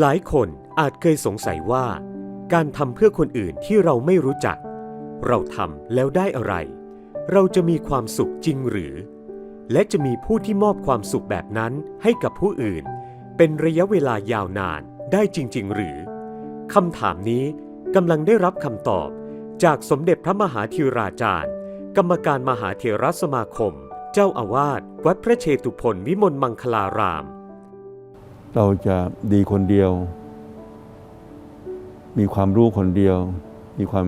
หลายคนอาจเคยสงสัยว่า การทำเพื่อคนอื่นที่เราไม่รู้จัก เราทำแล้วได้อะไร เราจะมีความสุขจริงหรือ และจะมีผู้ที่มอบความสุขแบบนั้นให้กับผู้อื่น เป็นระยะเวลายาวนานได้จริง ๆ หรือคำถามนี้กำลังได้รับคำตอบจากสมเด็จพระมหาธีราจารย์ กรรมการมหาเถรสมาคม เจ้าอาวาสวัดพระเชตุพนวิมลมังคลาราม เราจะดีคนเดียว มีความรู้คนเดียว มีความ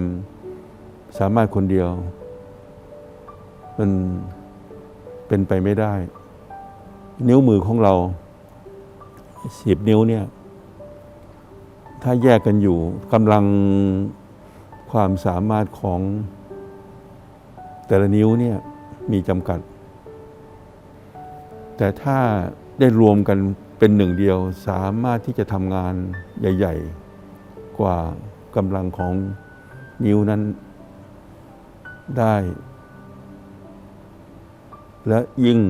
สามารถคนเดียว มันเป็นไปไม่ได้ นิ้วมือของเราสิบนิ้วเนี่ยถ้าแยกกันอยู่กำลังความสามารถของแต่ละนิ้วเนี่ยมีจำกัด แต่ถ้าได้รวมกัน เป็นหนึ่งเดียวสามารถที่จะทำงานใหญ่ ๆ กว่ากำลังของนิ้วนั้นได้ และยิ่ง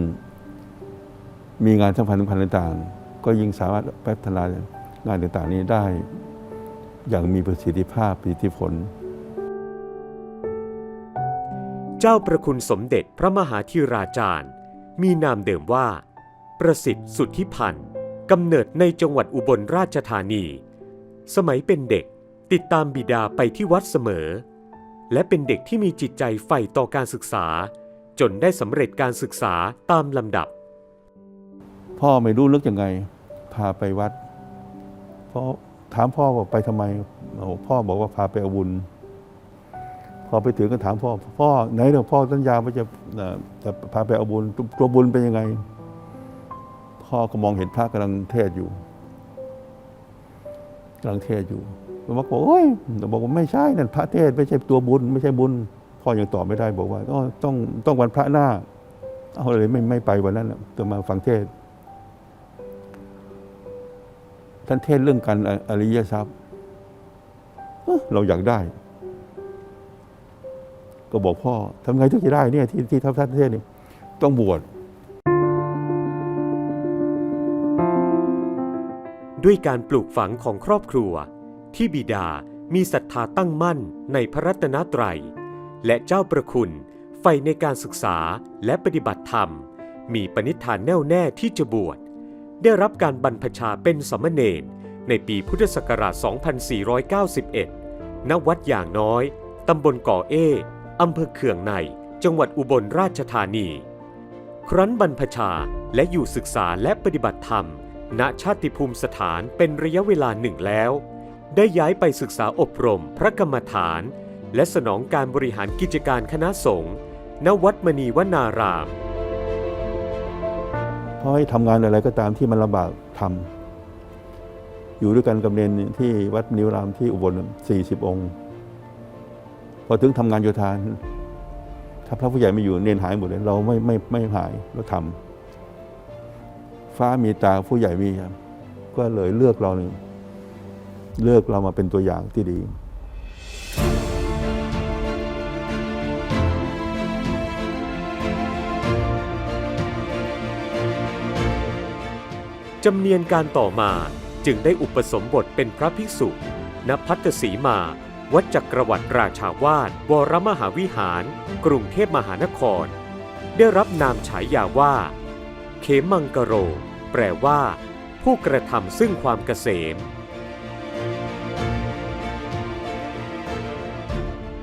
มีงานสำคัญสำคัญต่างๆ ก็ยิ่งสามารถพัฒนางานต่างๆ นี้ได้ อย่างมีประสิทธิภาพประสิทธิผล เจ้าประคุณสมเด็จพระมหาธีราจารย์ มีนามเดิมว่า ประสิทธิ์สุทธิพันธ์ กำเนิดในจังหวัดอุบลราชธานี สมัยเป็นเด็กติดตามบิดาไปที่วัดเสมอ และเป็นเด็กที่มีจิตใจใฝ่ต่อการศึกษา จนได้สำเร็จการศึกษาตามลำดับ พ่อไม่รู้นึกยังไง พาไปวัดพ่อถามพ่อว่าไปทำไมพ่อบอกว่าพาไปอาบุญ พอไปถึงก็ถามพ่อ พ่อไหนเดี๋ยวพ่อสัญญาว่าจะจะพาไปอาบุญตัวบุญเป็นยังไง พ่อก็มองเห็นพระกำลังเทศอยู่กำลังเทศอยู่ผมบอกว่าโอ้ยบอกว่าไม่ใช่นั่นพระเทศไม่ใช่ตัวบุญ ไม่ใช่บุญ พ่อยังตอบไม่ได้บอกว่าอ๋อต้องต้องวันพระหน้า เอาเลยไม่ไม่ไปวันนั้นน่ะจะมาฟังเทศ ท่านเทศเรื่องการออริยทรัพย์เราอยากได้ ก็บอกพ่อทำไงถึงจะได้เนี่ยที่ที่ท่านเทศนี่ต้องบวช ด้วยการปลูกฝังของครอบครัว ที่บิดามีศรัทธาตั้งมั่นในพระรัตนตรัย และเจ้าประคุณใฝ่ในการศึกษาและปฏิบัติธรรม มีปณิธานแน่วแน่ที่จะบวช ได้รับการบรรพชาเป็นสมณเณรในปีพุทธศักราช 2491 ณ วัดอย่างน้อย ตำบลก่อเอ้อำเภอเขื่องใน จังหวัดอุบลราชธานี ครั้นบรรพชาและอยู่ศึกษาและปฏิบัติธรรม ณชาติภูมิสถานเป็นระยะเวลาหนึ่งแล้ว ได้ย้ายไปศึกษาอบรมพระกรรมฐาน และสนองการบริหารกิจการคณะสงฆ์ณวัดมณีวนารามเพราะให้ทำงานอะไรก็ตามที่มันลำบากทำอยู่ด้วยกันกับเนนที่วัดนิวรามที่อุบลสี่สิบองค์ พอถึงทำงานโยธาถ้าพระผู้ใหญ่ไม่อยู่เนนหายหมดเลย เราไม่ไม่ไม่หายเราทำ ฟ้ามีตาผู้ใหญ่มีครับก็เลยเลือกเราหนึ่งเลือกเรามาเป็นตัวอย่างที่ดี จำเนียนการต่อมาจึงได้อุปสมบทเป็นพระภิกษุณพัทสีมา วัดจักรวรรดิราชาวาสวรมหาวิหาร กรุงเทพมหานคร ได้รับนามฉายาว่า เขมังกโร แปลว่า ผู้กระทำซึ่งความเกษม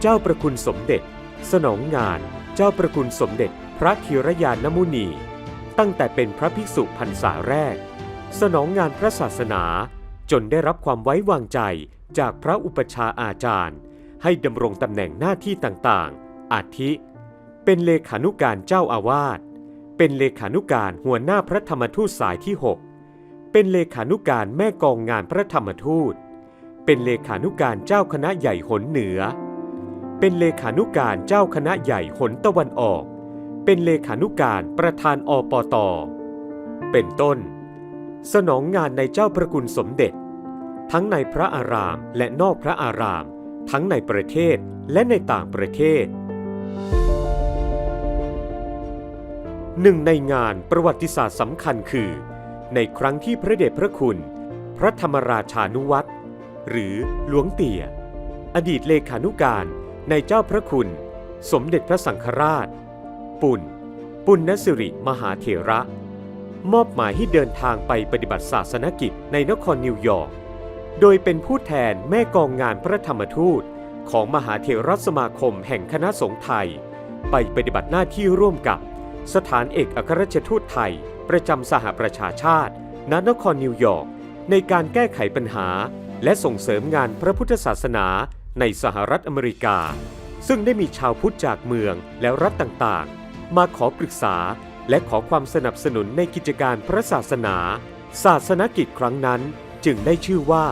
เจ้าประคุณสมเด็จ สนองงาน เจ้าประคุณสมเด็จ พระธีรยานมุนี ตั้งแต่เป็นพระภิกษุพรรษาแรก สนองงานพระศาสนา จนได้รับความไว้วางใจจากพระอุปชาอาจารย์ ให้ดำรงตำแหน่งหน้าที่ต่างๆ อาทิ เป็นเลขานุการเจ้าอาวาส เป็นเลขานุการหัวหน้าพระธรรมทูตสายที่ 6 เป็นเลขานุการแม่กองงานพระธรรมทูต เป็นเลขานุการเจ้าคณะใหญ่หนเหนือ เป็นเลขานุการเจ้าคณะใหญ่หนตะวันออก เป็นเลขานุการประธานอปต เป็นต้น สนองงานในเจ้าพระคุณสมเด็จ ทั้งในพระอารามและนอกพระอาราม ทั้งในประเทศและในต่างประเทศ หนึ่งในงานประวัติศาสตร์สำคัญคือ ในครั้งที่พระเดชพระคุณ พระธรรมราชานุวัตรหรือหลวงเตี่ย อดีตเลขานุการในเจ้าพระคุณ สมเด็จพระสังฆราช ปุ่น ปุณณสิริมหาเถระ มอบหมายให้เดินทางไปปฏิบัติศาสนกิจในนครนิวยอร์กโดยเป็นผู้แทนแม่กองงานพระธรรมทูต ของมหาเถรสมาคมแห่งคณะสงฆ์ไทย ไปปฏิบัติหน้าที่ร่วมกับ สถานเอกอัครราชทูตไทย ประจำสหประชาชาติ ณ นครนิวยอร์ก ในการแก้ไขปัญหา และส่งเสริมงานพระพุทธศาสนาในสหรัฐอเมริกา ซึ่งได้มีชาวพุทธจากเมืองและรัฐต่างๆ มาขอปรึกษาและขอความสนับสนุนในกิจการพระศาสนา ศาสนกิจครั้งนั้นจึงได้ชื่อว่า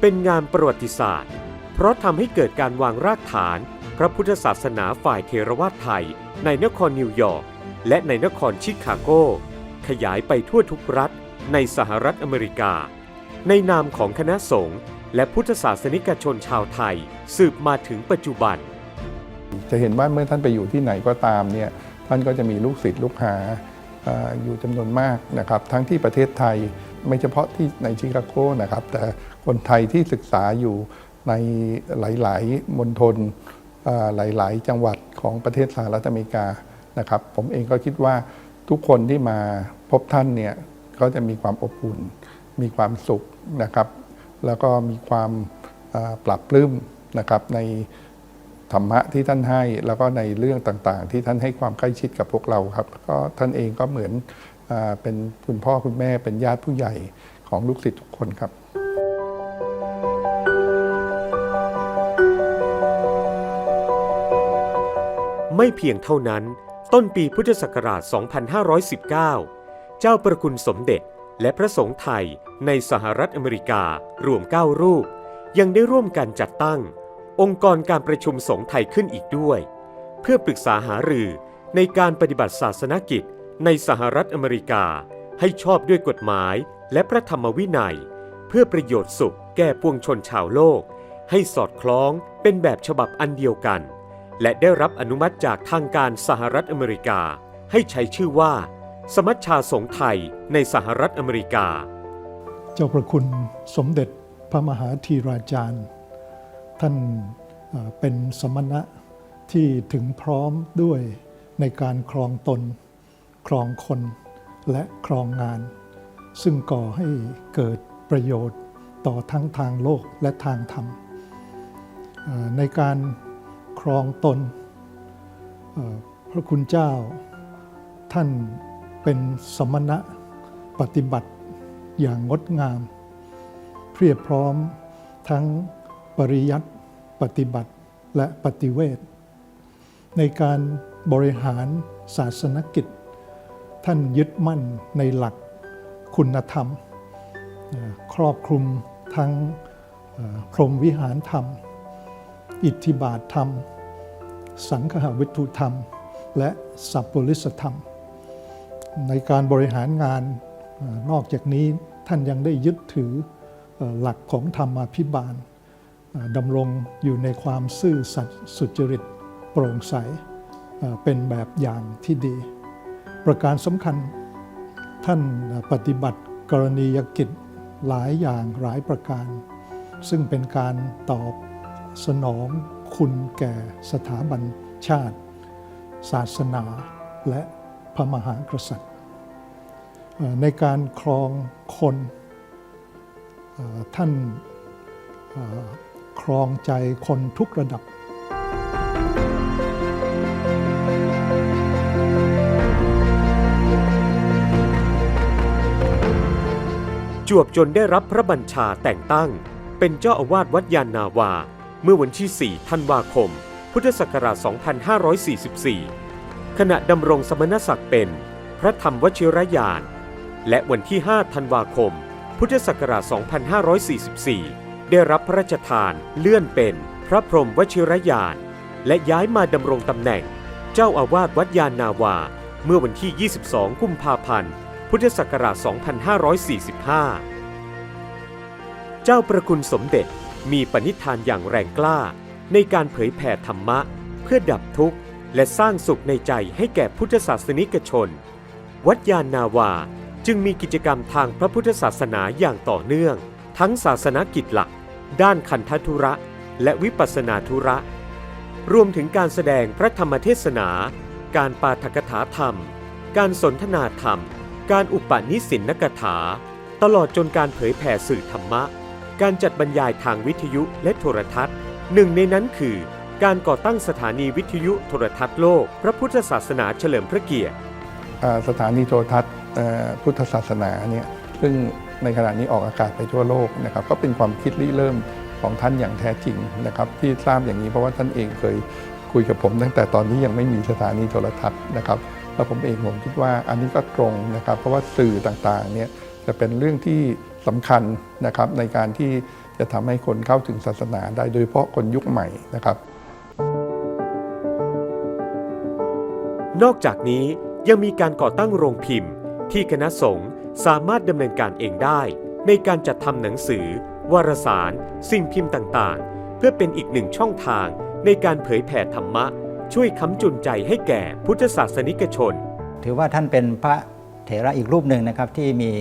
เป็นงานประวัติศาสตร์ เพราะทำให้เกิดการวางรากฐาน พระพุทธศาสนาฝ่ายเทรวาทไทย ในนครนิวยอร์ก และในนครชิคาโก ขยายไปทั่วทุกรัฐในสหรัฐอเมริกา ในนามของคณะสงฆ์และพุทธศาสนิกชนชาวไทย สืบมาถึงปัจจุบัน จะเห็นว่าเมื่อท่านไปอยู่ที่ไหนก็ตามเนี่ยท่านก็จะมีลูกศิษย์ลูกหาอยู่จำนวนมากนะครับ ทั้งที่ประเทศไทยไม่เฉพาะที่ในชิคาโกนะครับ แต่คนไทยที่ศึกษาอยู่ในหลาย ๆ มณฑลหลาย ๆ จังหวัดของประเทศสหรัฐอเมริกา นะครับ ผมเองก็คิดว่าทุกคนที่มาพบท่านเนี่ยก็จะมีความอบอุ่น มีความสุขนะครับ แล้วก็มีความปรับปลื้มนะครับในธรรมะที่ท่านให้ แล้วก็ในเรื่องต่างๆ ที่ท่านให้ความใกล้ชิดกับพวกเราครับ ก็ท่านเองก็เหมือนอเป็นคุณพ่อคุณแม่เป็นญาติผู้ใหญ่ของลูกศิษย์ทุกคนครับไม่เพียงเท่านั้น ต้นปีพุทธศักราช 2519 เจ้าประคุณสมเด็จและพระสงฆ์ไทยในสหรัฐอเมริการวม 9 รูป ยังได้ร่วมกันจัดตั้ง องค์กรการประชุมสงฆ์ไทยขึ้นอีกด้วย เพื่อปรึกษาหารือในการปฏิบัติศาสนกิจในสหรัฐอเมริกา ให้ชอบด้วยกฎหมายและพระธรรมวินัย เพื่อประโยชน์สุขแก่ปวงชนชาวโลก ให้สอดคล้องเป็นแบบฉบับอันเดียวกัน และได้รับอนุมัติจากทางการสหรัฐอเมริกา ให้ใช้ชื่อว่า สมัชชาสงฆ์ไทยในสหรัฐอเมริกา เจ้าประคุณสมเด็จพระมหาธีราจารย์ ท่านเป็นสมณะที่ถึงพร้อมด้วยในการครองตน ครองคนและครองงาน ซึ่งก่อให้เกิดประโยชน์ต่อทั้งทางโลกและทางธรรมในการ ครองตนเพระคุณเจ้าท่านเป็นสมณะปฏิบัติอย่างงดงาม เพียบพร้อมทั้งปริยัติปฏิบัติและปฏิเวทในการบริหารศาสนกิจ ท่านยึดมั่นในหลักคุณธรรม ครอบคลุมทั้งพรหมวิหารธรรม อิทธิบาทธรรม สังฆวิทุธรรม และสัพปริสธรรม ในการบริหารงานนอกจากนี้ท่านยังได้ยึดถือหลักของธรรมาภิบาลดำรงอยู่ในความซื่อสัตย์สุจริตโปร่งใสเป็นแบบอย่างที่ดี ประการสำคัญท่านปฏิบัติกรณียกิจหลายอย่างหลายประการ ซึ่งเป็นการตอบ สนองคุณแก่สถาบันชาติ ศาสนาและพระมหากษัตริย์ ในการครองคนท่านครองใจคนทุกระดับ จวบจนได้รับพระบัญชาแต่งตั้ง เป็นเจ้าอาวาสวัดยานนาวา เมื่อวันที่ 4 ธันวาคม พุทธศักราช 2544 ขณะดำรงสมณศักดิ์เป็นพระธรรมวชิรยาน และวันที่ 5 ธันวาคม พุทธศักราช 2544 ได้รับพระราชทานเลื่อนเป็นพระพรหมวชิรยาน และย้ายมาดำรงตำแหน่ง เจ้าอาวาสวัดยานนาวา เมื่อวันที่ 22 กุมภาพันธ์ พุทธศักราช 2545 เจ้าประคุณสมเด็จ มีปณิธานอย่างแรงกล้า ในการเผยแผ่ธรรมะ เพื่อดับทุกข์ และสร้างสุขในใจให้แก่พุทธศาสนิกชน วัดยานนาวาจึงมีกิจกรรมทางพระพุทธศาสนาอย่างต่อเนื่อง ทั้งศาสนกิจหลัก ด้านคันธทุระ และวิปัสนาธุระ รวมถึงการแสดงพระธรรมเทศนา การปาฐกถาธรรม การสนทนาธรรม การอุปนิสินกถา ตลอดจนการเผยแผ่สื่อธรรมะ การจัดบรรยายทางวิทยุและโทรทัศน์ หนึ่งในนั้นคือ การก่อตั้งสถานีวิทยุโทรทัศน์โลก พระพุทธศาสนาเฉลิมพระเกียรติสถานีโทรทัศน์พุทธศาสนาเนี่ยซึ่งในขณะนี้ออกอากาศไปทั่วโลกนะครับก็เป็นความคิดริเริ่มของท่านอย่างแท้จริงนะครับที่ทราบอย่างนี้เพราะว่าท่านเองเคยคุยกับผมตั้งแต่ตอนนี้ยังไม่มีสถานีโทรทัศน์นะครับแล้วผมเองผมคิดว่าอันนี้ก็ตรงนะครับ เพราะว่าสื่อต่างๆเนี่ยจะเป็นเรื่องที่สำคัญนะครับในการที่จะทำให้คนเข้าถึงศาสนาได้โดยเฉพาะคนยุคใหม่นะครับ นอกจากนี้ยังมีการก่อตั้งโรงพิมพ์ ที่คณะสงฆ์สามารถดำเนินการเองได้ ในการจัดทำหนังสือ วารสาร สิ่งพิมพ์ต่างๆ เพื่อเป็นอีกหนึ่งช่องทางในการเผยแผ่ธรรมะ ช่วยค้ำจุนใจให้แก่พุทธศาสนิกชน ถือว่าท่านเป็นพระเถระอีกรูปหนึ่งนะครับที่มี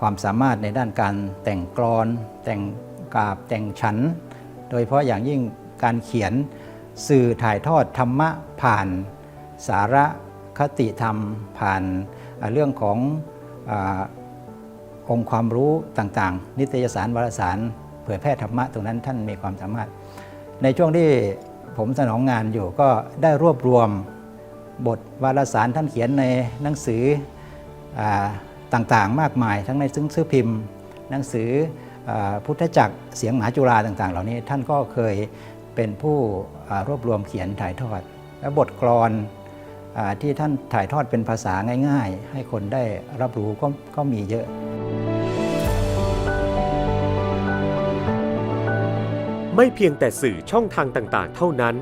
ความสามารถในด้านการแต่งกลอน แต่งกาบแต่งฉัน โดยเฉพาะอย่างยิ่งการเขียนสื่อถ่ายทอดธรรมะผ่านสาระคติธรรม ผ่านเรื่องขององค์ความรู้ต่างๆ นิตยสารวารสาร เผยแพร่ธรรมะตรงนั้นท่านมีความสามารถ ในช่วงที่ผมสนองงานอยู่ก็ได้รวบรวมบทวารสารท่านเขียนในหนังสืออ ต่างๆ มากมาย ทั้งในซึ่งซื้อพิมพ์ หนังสืออพุทธจักรเสียงหมาจุฬาต่าง ๆ เหล่านี้ท่านก็เคยเป็นผู้รวบรวมเขียนถ่ายทอด และบทกลอนอที่ท่านถ่ายทอดเป็นภาษาง่าย ๆ ให้คนได้รับรู้ก็กมีเยอะ ไม่เพียงแต่สื่อช่องทางต่างๆ เท่านั้น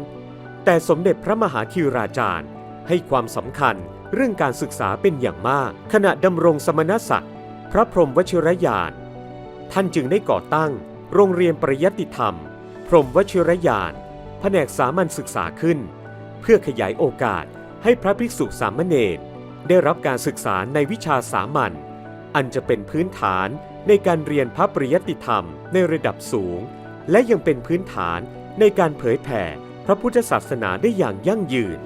แต่สมเด็จพระมหาธีราจารย์ให้ความสำคัญ เรื่องการศึกษาเป็นอย่างมาก ขณะดำรงสมณศักดิ์พระพรหมวชิรยานท่านจึงได้ก่อตั้ง โรงเรียนปริยัติธรรม พรหมวชิรยานแผนกสามัญศึกษาขึ้น เพื่อขยายโอกาสให้พระภิกษุสามเณรได้รับการศึกษาในวิชาสามัญอันจะเป็นพื้นฐานในการเรียนพระปริยัติธรรมในระดับสูง และยังเป็นพื้นฐานในการเผยแผ่พระพุทธศาสนาได้อย่างยั่งยืน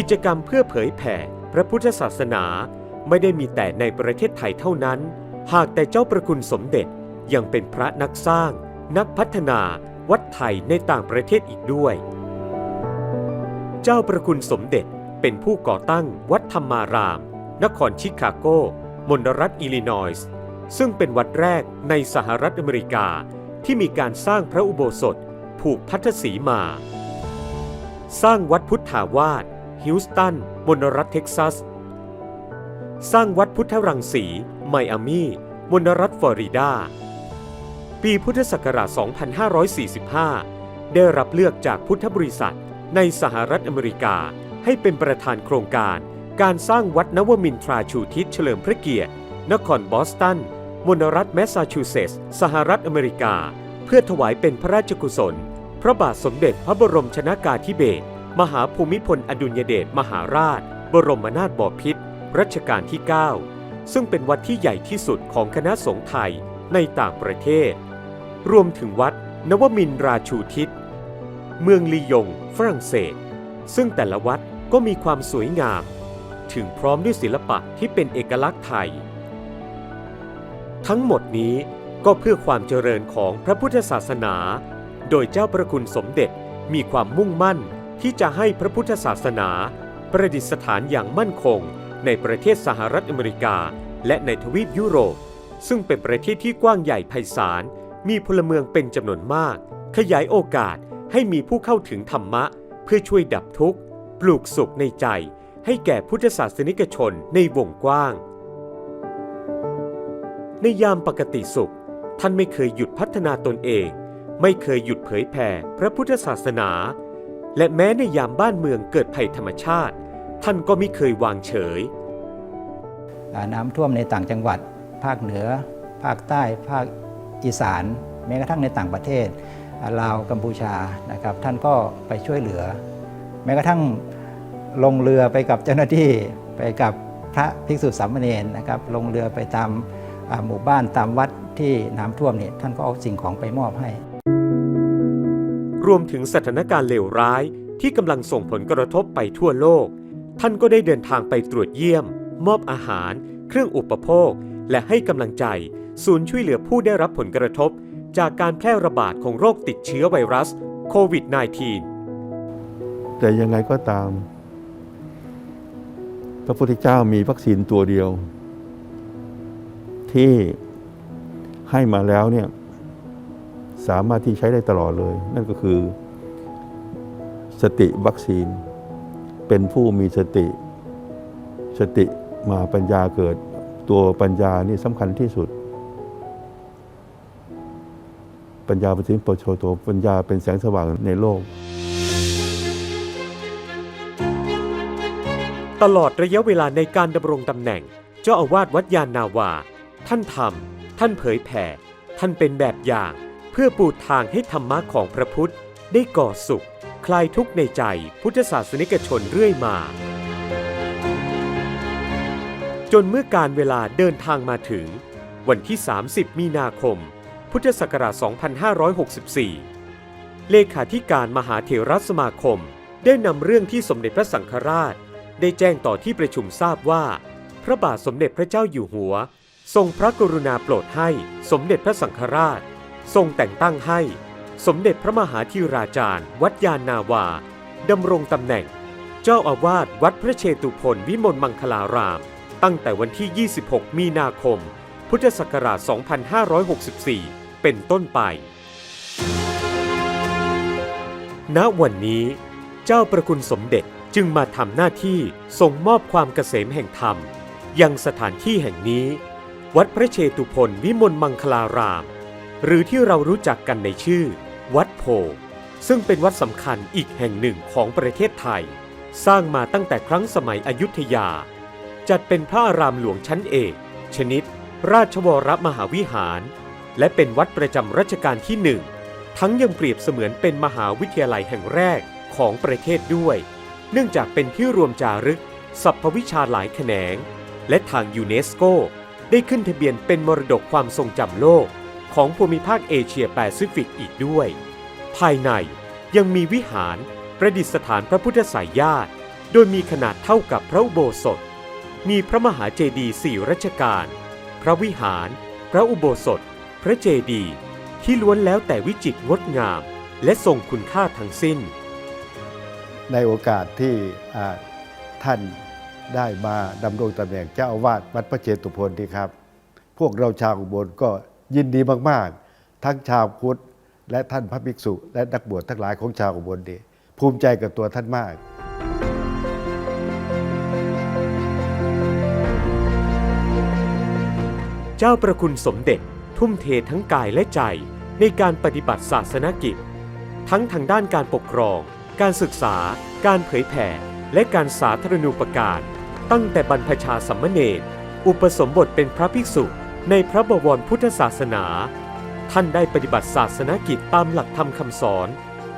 กิจกรรมเพื่อเผยแผ่พระพุทธศาสนาไม่ได้มีแต่ในประเทศไทยเท่านั้น หากแต่เจ้าประคุณสมเด็จยังเป็นพระนักสร้าง นักพัฒนาวัดไทยในต่างประเทศอีกด้วย เจ้าประคุณสมเด็จเป็นผู้ก่อตั้งวัดธรรมาราม นครชิคาโก มณรัฐอิลลินอยส์ ซึ่งเป็นวัดแรกในสหรัฐอเมริกาที่มีการสร้างพระอุโบสถ ผูกพัทธสีมา สร้างวัดพุทธาวาส ฮิวสตันมณรัฐเท็กซัส สร้างวัดพุทธรังสี ไมอามีมณรัฐฟลอริดา ปีพุทธศักราช 2545 ได้รับเลือกจากพุทธบริษัทในสหรัฐอเมริกาให้เป็นประธานโครงการการสร้างวัดนวมินทราชูทิศเฉลิมพระเกียรติ นครบอสตัน มณรัฐแมสซาชูเซตส์สหรัฐอเมริกา เพื่อถวายเป็นพระราชกุศล พระบาทสมเด็จพระบรมชนากาธิเบศร มหาภูมิพลอดุลยเดชมหาราช บรมนาถบพิตรรัชกาลที่ 9 ซึ่งเป็นวัดที่ใหญ่ที่สุดของคณะสงฆ์ไทยในต่างประเทศ รวมถึงวัดนวมินราชูทิศ เมืองลียง ฝรั่งเศส ซึ่งแต่ละวัดก็มีความสวยงาม ถึงพร้อมด้วยศิลปะที่เป็นเอกลักษณ์ไทย ทั้งหมดนี้ก็เพื่อความเจริญของพระพุทธศาสนา โดยเจ้าประคุณสมเด็จมีความมุ่งมั่น ที่จะให้พระพุทธศาสนา ประดิษฐานอย่างมั่นคง ในประเทศสหรัฐอเมริกา และในทวีปยุโรป ซึ่งเป็นประเทศที่กว้างใหญ่ไพศาล มีพลเมืองเป็นจำนวนมาก ขยายโอกาสให้มีผู้เข้าถึงธรรมะ เพื่อช่วยดับทุกข์ ปลูกสุขในใจ ให้แก่พุทธศาสนิกชนในวงกว้าง ในยามปกติสุข ท่านไม่เคยหยุดพัฒนาตนเอง ไม่เคยหยุดเผยแผ่พระพุทธศาสนา และแม้ในยามบ้านเมืองเกิดภัยธรรมชาติ ท่านก็ไม่เคยวางเฉย น้ำท่วมในต่างจังหวัด ภาคเหนือ ภาคใต้ ภาคอีสาน แม้กระทั่งในต่างประเทศลาวกัมพูชานะครับ ท่านก็ไปช่วยเหลือ แม้กระทั่งลงเรือไปกับเจ้าหน้าที่ไปกับพระภิกษุสามเณรนะครับ ลงเรือไปตามหมู่บ้านตามวัดที่น้ำท่วมเนี่ยท่านก็เอาสิ่งของไปมอบให้ รวมถึงสถานการณ์เลวร้ายที่กำลังส่งผลกระทบไปทั่วโลก ท่านก็ได้เดินทางไปตรวจเยี่ยม มอบอาหาร เครื่องอุปโภค และให้กำลังใจ ศูนย์ช่วยเหลือผู้ได้รับผลกระทบ จากการแพร่ระบาดของโรคติดเชื้อไวรัสโควิด -19 แต่ยังไงก็ตาม พระพุทธเจ้ามีวัคซีนตัวเดียว ที่ให้มาแล้วเนี่ย สามารถที่ใช้ได้ตลอดเลย นั่นก็คือ สติวัคซีน เป็นผู้มีสติ สติมาปัญญาเกิดตัวปัญญานี่สำคัญที่สุด ปัญญาเป็นสิ่งโปรโชโตปัญญาเป็นแสงสว่างในโลก ตลอดระยะเวลาในการดำรงตำแหน่ง เจ้าอาวาสวัดยานนาวา ท่านทำท่านเผยแผ่ ท่านเป็นแบบอย่าง พื่อปูทางให้ธรรมะของพระพุทธ ได้ก่อสุข คลายทุกข์ในใจพุทธศาสนิกชนเรื่อยมา จนเมื่อการเวลาเดินทางมาถึง วันที่ 30 มีนาคม พุทธศักราช 2564 เลขาธิการมหาเถรสมาคม ได้นำเรื่องที่สมเด็จพระสังฆราช ได้แจ้งต่อที่ประชุมทราบว่า พระบาทสมเด็จพระเจ้าอยู่หัว ทรงพระกรุณาโปรดให้สมเด็จพระสังฆราช ทรงแต่งตั้งให้ สมเด็จพระมหาธีราจารย์ วัดยานนาวาดำรงตำแหน่ง เจ้าอาวาสวัดพระเชตุพนวิมลมังคลาราม ตั้งแต่วันที่ 26 มีนาคม พุทธศักราช 2564 เป็นต้นไป ณวันนี้ เจ้าประคุณสมเด็จจึงมาทำหน้าที่ส่งมอบความเกษมแห่งธรรม ยังสถานที่แห่งนี้ วัดพระเชตุพนวิมลมังคลาราม หรือที่เรารู้จักกันในชื่อ วัดโพธิ์ซึ่งเป็นวัดสำคัญอีกแห่งหนึ่งของประเทศไทย สร้างมาตั้งแต่ครั้งสมัยอยุธยา จัดเป็นพระอารามหลวงชั้นเอก ชนิด ราชวรมหาวิหาร และเป็นวัดประจำรัชกาลที่หนึ่ง ทั้งยังเปรียบเสมือนเป็นมหาวิทยาลัยแห่งแรกของประเทศด้วย เนื่องจากเป็นที่รวมจารึกสรรพวิชาหลายแขนง และทางยูเนสโก ได้ขึ้นทะเบียนเป็นมรดกความทรงจำโลก ของภูมิภาคเอเชียแปซิฟิกอีกด้วย ภายในยังมีวิหารประดิษฐานพระพุทธสายญาติ โดยมีขนาดเท่ากับพระอุโบสถ มีพระมหาเจดีย์สี่รัชกาล พระวิหาร พระอุโบสถ พระเจดีย์ที่ล้วนแล้วแต่วิจิตรงดงาม และทรงคุณค่าทั้งสิ้น ในโอกาสที่ท่านได้มาดำรงตำแหน่งเจ้าอาวาสวัดพระเจตุพนนี่ครับ พวกเราชาวอุบลก็ ยินดีมาก ๆ ทั้งชาวพุทธและท่านพระภิกษุ และนักบวชทั้งหลายของชาวอุบลนี่ภูมิใจกับตัวท่านมากเจ้าประคุณสมเด็จ ทุ่มเททั้งกายและใจในการปฏิบัติศาสนกิจ ทั้งทางด้านการปกครอง การศึกษา การเผยแผ่ และการสาธารณูปการ ตั้งแต่บรรพชาสัมมเนรอุปสมบทเป็นพระภิกษุ ในพระบวรพุทธศาสนา ท่านได้ปฏิบัติศาสนกิจตามหลักธรรมคำสอน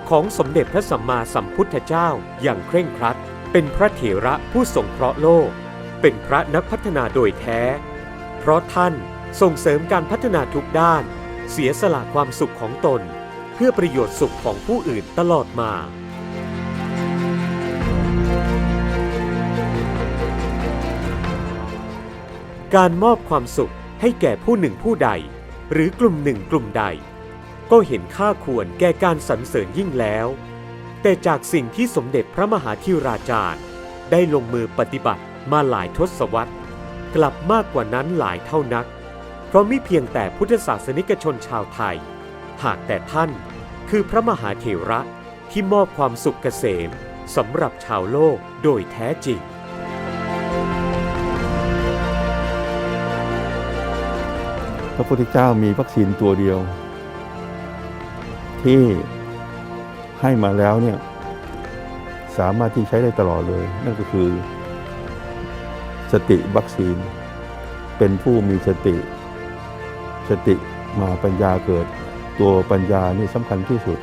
ของสมเด็จพระสัมมาสัมพุทธเจ้าอย่างเคร่งครัด เป็นพระเถระผู้สงเคราะห์โลก เป็นพระนักพัฒนาโดยแท้ เพราะท่านส่งเสริมการพัฒนาทุกด้าน เสียสละความสุขของตน เพื่อประโยชน์สุขของผู้อื่นตลอดมาการมอบความสุข ให้แก่ผู้หนึ่งผู้ใด หรือกลุ่มหนึ่งกลุ่มใด ก็เห็นค่าควรแก่การสรรเสริญยิ่งแล้ว แต่จากสิ่งที่สมเด็จพระมหาธิราจารย์ ได้ลงมือปฏิบัติมาหลายทศวรรษ กลับมากกว่านั้นหลายเท่านัก เพราะไม่เพียงแต่พุทธศาสนิกชนชาวไทย หากแต่ท่านคือพระมหาเถระที่มอบความสุขเกษมสำหรับชาวโลกโดยแท้จริง ระพุทธเจ้ามีวัคซีนตัวเดียว ที่ให้มาแล้วเนี่ยสามารถที่ใช้ได้ตลอดเลย นั่นก็คือ สติวัคซีน เป็นผู้มีสติ สติมาปัญญาเกิด ตัวปัญญานี่สำคัญที่สุด